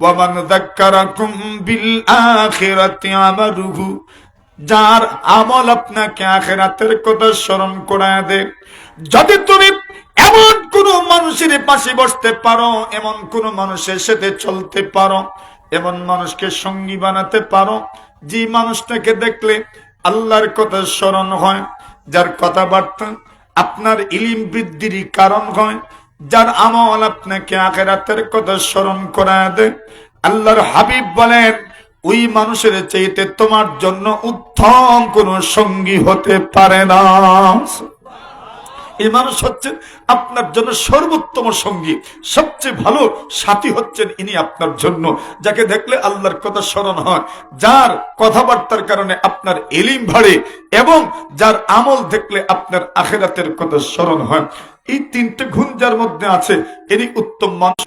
ওয়ামান যাক্কারাকুম বিল আখিরাতি আমালুহু যার আমল আপনাকে আখেরাতের কথা স্মরণ করায় দে। যদি তুমি এমন কোন মানুষের পাশে বসতে পারো, এমন কোন মানুষের সাথে চলতে পারো, এমন মানুষকে সঙ্গী বানাতে পারো, যে মানুষটাকে দেখলে আল্লাহর কথা স্মরণ হয়, যার কথাবার্তা আপনার ইলিম বৃদ্ধির কারণ হয় যার আমল আপনাকে আখেরাতের কথা স্মরণ করা দে আল্লাহর হাবিব বলেন, ওই মানুষের চাইতে তোমার জন্য উত্তম কোন সঙ্গী হতে পারে না। এই মানুষ হচ্ছেন আপনার জন্য সর্বোত্তম সঙ্গী। সবচেয়ে ভালো সাথী হচ্ছেন ইনি আপনার জন্য, যাকে দেখলে আল্লাহর কথা স্মরণ হয়। যার কথাবার্তার কারণে আপনার এলিম বাড়ে এবং যার আমল দেখলে আপনার আখেরাতের কথা স্মরণ হয়। এই তিনটে গুণ যার মধ্যে আছে এরই উত্তম মানুষ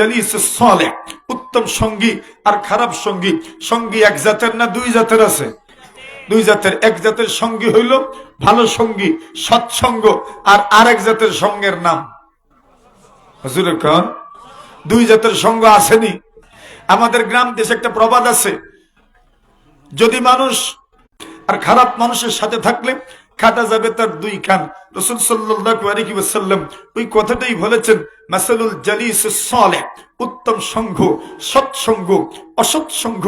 উত্তম সঙ্গী আর খারাপ সঙ্গী। সঙ্গী এক জাতের না দুই জাতের আছে? দুই জাতের, এক জাতের সঙ্গী হইল ভালো সঙ্গী সৎসঙ্গ আর আরেক জাতের সঙ্গের নাম। হজুর খান দুই জাতের সঙ্গ আসেনি। আমাদের গ্রাম দেশে একটা প্রবাদ আছে, যদি মানুষ আর খারাপ মানুষের সাথে থাকলে কাটা যাবে তার দুই কান। রসুল আলাইহি ওই কথাটাই বলেছেন, মাসালুল জালিস সালেহ উত্তম সংঘ সৎসঙ্গ অসৎসঙ্গ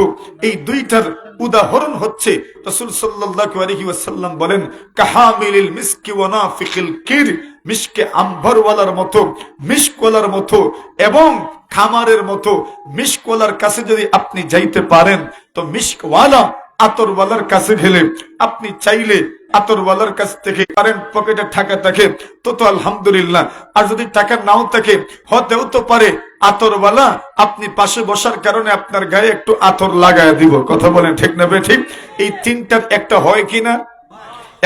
এই দুইটার উদাহরণ হচ্ছে, রসুল সাল্লাল্লাহু আলাইহি ওয়াসাল্লাম বলেন, কাহামিলিল মিসকি ওয়া নাফিকিল কির মিশকে আম্বরওয়ালার মতো মিশকলার মতো এবং খামারের মতো। মিশকলার কাছে যদি আপনি যাইতে পারেন, তো মিশকওয়ালা আতরওয়ালার কাছে গেলে আপনি চাইলে আতরওয়ালার কাছ থেকে কারেন্ট পকেটে টাকা থাকে আলহামদুলিল্লাহ। আর যদি টাকা নাও থাকে, হতেও তো পারে। আতরওয়ালা, আপনি পাশে বসার কারণে আপনার গায়ে একটু আতর লাগায় দিব। কথা বলেন ঠিক না ঠিক এই তিনটার একটা হয় কিনা?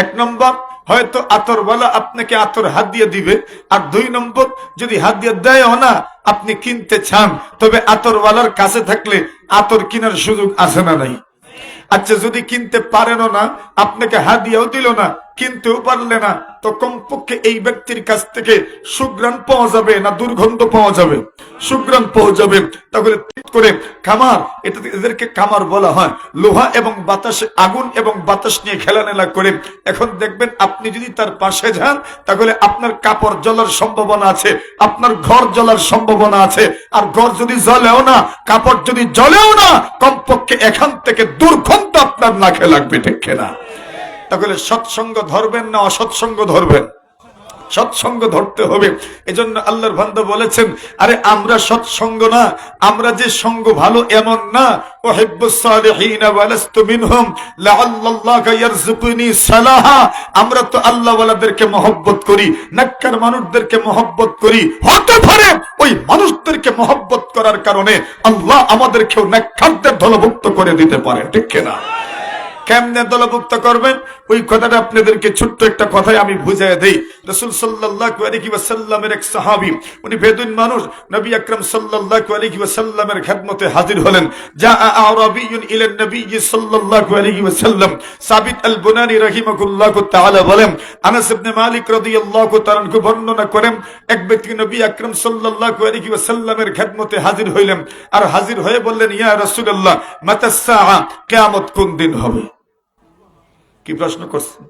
এক নম্বর, হয়তো আতরওয়ালা আপনাকে আতর হাত দিয়ে দিবে। আর দুই নম্বর, যদি হাত দিয়ে দেয়ও না, আপনি কিনতে চান। তবে আতরওয়ালার কাছে থাকলে আতর কেনার সুযোগ আছে না নাই? আচ্ছা যদি কিনতে পারেনও না আপনাকে হাদিয়াও দিল না। কিনতেও পারলে না, তো কমপক্ষে এই ব্যক্তির কাছ থেকে সুগ্রাণ পাওয়া যাবে না দুর্গন্ধ পাওয়া যাবে? সুগ্রাণ পাওয়া যাবে। তাহলে করে কামার এটা এদেরকে কামার বলা হয়। লোহা এবং বাতাসে, আগুন এবং বাতাস নিয়ে খেলানেলা করে। এখন দেখবেন আপনি যদি তার পাশে যান, তাহলে আপনার কাপড় জলার সম্ভাবনা আছে, আপনার ঘর জলার সম্ভাবনা আছে। আর ঘর যদি জ্বলেও না, কাপড় যদি জ্বলেও না, কমপক্ষে এখান থেকে দুর্গন্ধ আপনার নাকে লাগবে, ঠিক না তাহলে সৎসঙ্গ ধরবেন না অসৎসঙ্গ ধরবেন? সৎসঙ্গ ধরতে হবে। এজন্য আল্লাহর বান্দা বলেছেন, আরে, আমরা সৎসঙ্গ না, আমরা যে সঙ্গ ভালো এমন না। আমরা তো আল্লাহ ওয়ালাদেরকে মহব্বত করি, নাক্কার মানুষদেরকে মহব্বত করি। হতে পারে ওই মানুষদেরকে মহব্বত করার কারণে আল্লাহ আমাদেরকেও নাক্কারদের দলভুক্ত করে দিতে পারে, ঠিক কিনা? কেমনে দলভুক্ত করবেন? ওই কথাটা আপনাদেরকে ছোট্ট একটা কথাই আমি বুঝাই দেই। রসুল ওয়াসাল্লামের এক সাহাবী, উনি বেদুইন মানুষ, নবী আকরাম আলাইহি ওয়াসাল্লামের খেদমতে হাজির হলেন। যা আরাবিয়ুন ইলা নবী ওয়াসাল্লাম, সাবিত আল বুনানি বলেন, আনাস ইবনে মালিক রাদিয়াল্লাহু তাআলা বর্ণনা করেন, এক ব্যক্তি নবী আকরাম সাল্লাল্লাহু আলাইহি ওয়াসাল্লামের খেদমতে হাজির হইলেন, আর হাজির হয়ে বললেন, ইয়া রাসূলুল্লাহ, মাতাস সাআ, কিয়ামত কোন দিন হবে? কি প্রশ্ন করছেন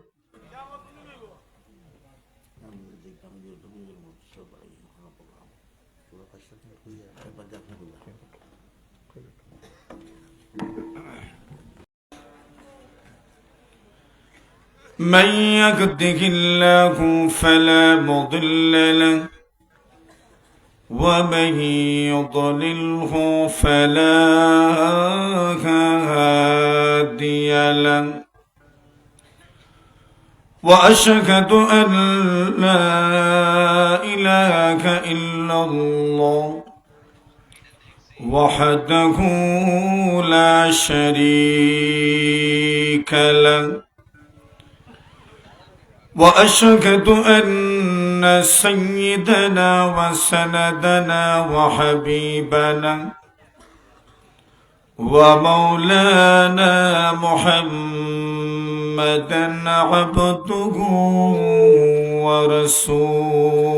من يهده الله فلا مضل له ومن يضلله فلا هادي له وأشهد أن لا إله إلا الله وحده لا شريك له وأشهد أن سيدنا وسندنا وحبيبنا ومولانا محمدا عبده ورسوله.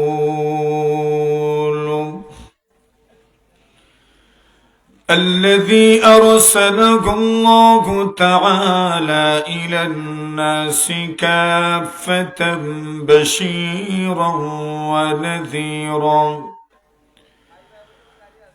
الذي أرسله الله تعالى إلى الناس كافة بشيرا ونذيرا.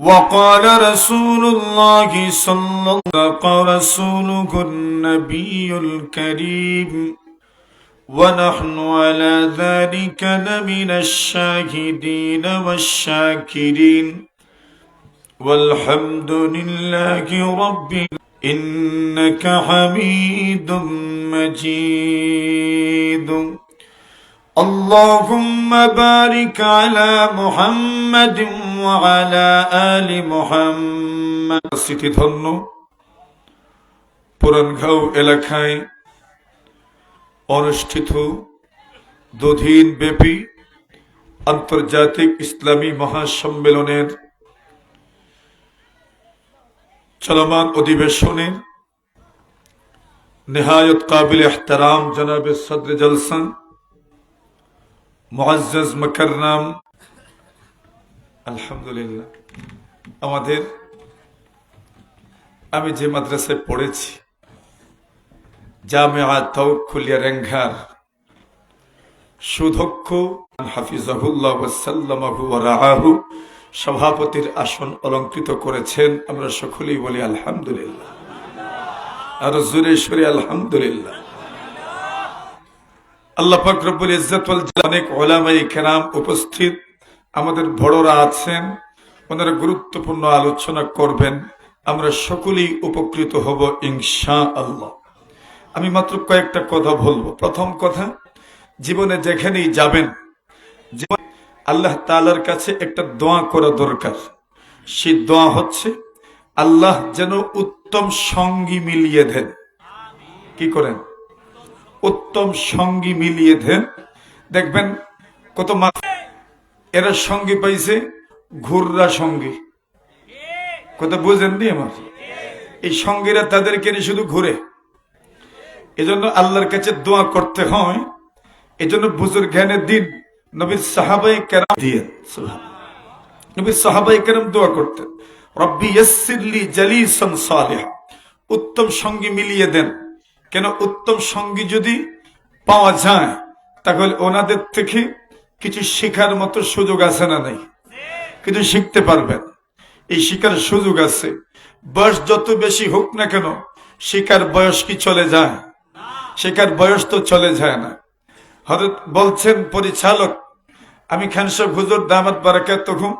وقال رسول الله صلى الله عليه رسوله النبي الكريم. ونحن على ذلك لمن الشاهدين والشاكرين. والحمد لله رب إنك حميد مجيد. اللهم بارك على محمد وعلى آل محمد স্মৃতিধন্য পুরানগাঁও এলাকায় অনুষ্ঠিত দুদিন ব্যাপী আন্তর্জাতিক ইসলামী মহাসম্মেলনের চলমান অধিবেশনের নেহায়ত কাবিল এহতারাম জনাবে সদর জলসা মুআজ্জাজ মকরনাম আলহামদুলিল্লাহ। আমাদের, আমি যে মাদ্রাসায় পড়েছি জামেআ তৌকুলিয়া রেঙ্ঘার সুধক্ষ হাফিজাহুল্লাহ ওয়া সভাপতির আসন অলঙ্কৃত করেছেন। আমরা সকলেই বলি আলহামদুলিল্লাহ। আর জুরেশ্বরী আলহামদুলিল্লাহ। আল্লাহ ওলামাই কেরাম উপস্থিত। আমাদের বড়রা আছেন, ওনারা গুরুত্বপূর্ণ আলোচনা করবেন। আমরা সকলেই উপকৃত হব ইনশা আল্লাহ আমি মাত্র কয়েকটা কথা বলব। প্রথম কথা, জীবনে যেখানেই যাবেন আল্লাহ তালার কাছে একটা দোয়া করা দরকার। সেই দোয়া হচ্ছে, আল্লাহ যেন উত্তম সঙ্গী মিলিয়ে দেন। কি করেন? উত্তম সঙ্গী মিলিয়ে দেন। দেখবেন কত মা এরা সঙ্গী পাইছে, ঘুররা সঙ্গী। কথা বুঝেন নি আমার? এই সঙ্গীরা তাদেরকে শুধু ঘুরে। এজন্য আল্লাহর কাছে দোয়া করতে হয়। এজন্য বুজুর জ্ঞানের দিন নবীর সাহাবাই কেরাম দিয়ে নবীর সাহাবাই কেরাম দোয়া করতেন, রব্বি ইয়াসসিরলি জালিসান সালিহা। উত্তম সঙ্গী মিলিয়ে দেন। কেন উত্তম সঙ্গী যদি পাওয়া যায়, তাহলে ওনাদের থেকে কিছু শেখার মতো সুযোগ আছে না নাই? কিছু শিখতে পারবেন। এই শিকার সুযোগ আছে। বয়স যত বেশি হোক না কেন শিকার বয়স কি চলে যায়? শিকার বয়স তো চলে যায় না। হজরত বলছেন, পরিচালক, আমি খানসাহ হুজুর দামাত বারাকাত তখন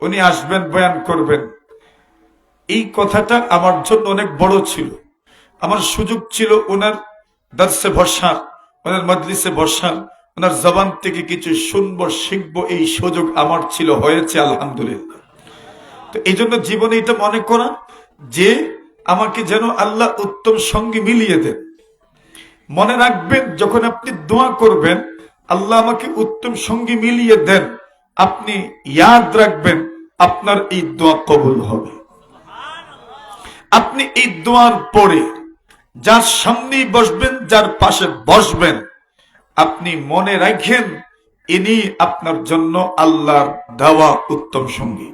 উনি আসবেন, বয়ান করবেন। এই কথাটা আমার জন্য অনেক বড় ছিল। আমার সুযোগ ছিল ওনার দার্সে বসা ওনার মজলিসে বসা ওনার জবান থেকে কিছু শুনব, শিখব, এই সুযোগ আমার ছিল, হয়েছে, আলহামদুলিল্লাহ। তো এই জন্য জীবনে এটা মনে করা যে আমাকে যেন আল্লাহ উত্তম সঙ্গে মিলিয়ে দেন। মনে রাখবেন, যখন আপনি দোয়া করবেন, আল্লাহ আমাকে উত্তম সঙ্গী মিলিয়ে দেন, আপনি ইয়াদ রাখবেন, আপনার এই দোয়া কবুল হবে। আপনি এই দোয়ার পরে যার সামনেই বসবেন, যার পাশে বসবেন আপনি মনে রাখেন, ইনি আপনার জন্য আল্লাহর দেওয়া উত্তম সঙ্গী।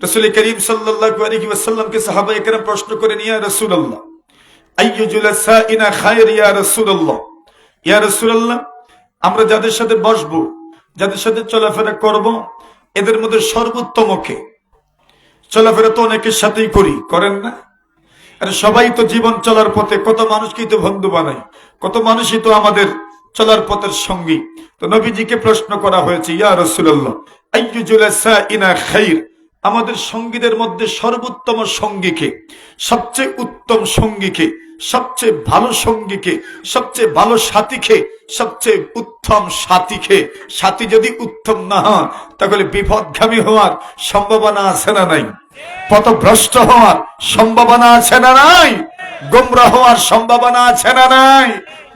রসুল করিম ওয়াসাল্লামকে সাহাবা একরাম প্রশ্ন করে নিয়ে রাসূলুল্লাহ ইয়া আমরা যাদের সাথে বসবো, যাদের সাথে চলাফেরা করব, এদের মধ্যে সর্বোত্তম কে? চলাফেরা তো অনেকের সাথেই করি, করেন না? আরে সবাই তো জীবন চলার পথে কত মানুষকেই তো বন্ধু বানাই কত মানুষই তো আমাদের চলার পথের সঙ্গী। তো নবীজিকে প্রশ্ন করা হয়েছে, ইয়া রসুল্লাহ ইনা খাইর? আমাদের সঙ্গীদের মধ্যে সর্বোত্তম সঙ্গীকে, সবচেয়ে উত্তম সঙ্গীকে, সবচেয়ে ভালো সঙ্গীকে, সবচেয়ে ভালো সাথীকে, সবচেয়ে উত্তম সাথীকে। সাথী যদি উত্তম না হয় তাহলে বিপদগামী হওয়ার সম্ভাবনা আছে না নাই? পথভ্রষ্ট হওয়ার সম্ভাবনা আছে না নাই? গোমরা হওয়ার সম্ভাবনা আছে না নাই?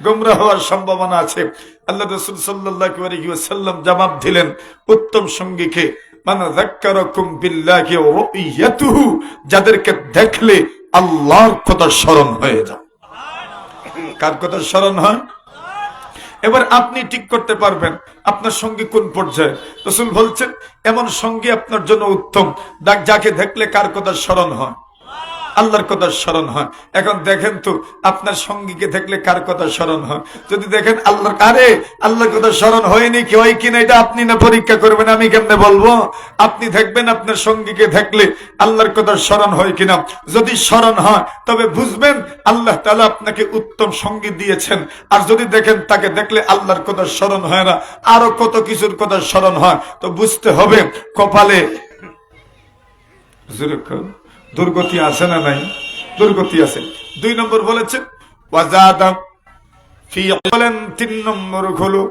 গোমরা হওয়ার সম্ভাবনা আছে। আল্লাহ রসুল সাল্লাম জবাব দিলেন, উত্তম সঙ্গীকে যাদেরকে দেখলে আল্লাহর কথা স্মরণ হয়ে যায় কার কথা স্মরণ হয়? এবার আপনি ঠিক করতে পারবেন, আপনার সঙ্গী কোন পর্যায়ে? রসুল বলছেন, এমন সঙ্গী আপনার জন্য উত্তম, যাকে দেখলে কার কথা স্মরণ হয়? আল্লাহর কথা স্মরণ হয়। এখন দেখেন তো, আপনার সঙ্গীকে দেখলে কার কথা স্মরণ হয়? যদি দেখেন আল্লাহর আরে, আল্লাহর কথা স্মরণ হয়নি কি, হয় কিনা এটা আপনি না পরীক্ষা করবেন, আমি কেমনে বলব? আপনি দেখবেন আপনার সঙ্গীকে দেখলে আল্লাহর কথা স্মরণ হয় কিনা যদি স্মরণ হয়, তবে বুঝবেন আল্লাহ তালা আপনাকে উত্তম সঙ্গী দিয়েছেন। আর যদি দেখেন তাকে দেখলে আল্লাহর কথা স্মরণ হয় না, আরও কত কিছুর কথা স্মরণ হয়, তো বুঝতে হবে কপালে। দুর্গতি আছে না নাই? দুর্গতি আছে। দুই নম্বর ফি বলেন তিন নম্বর হলো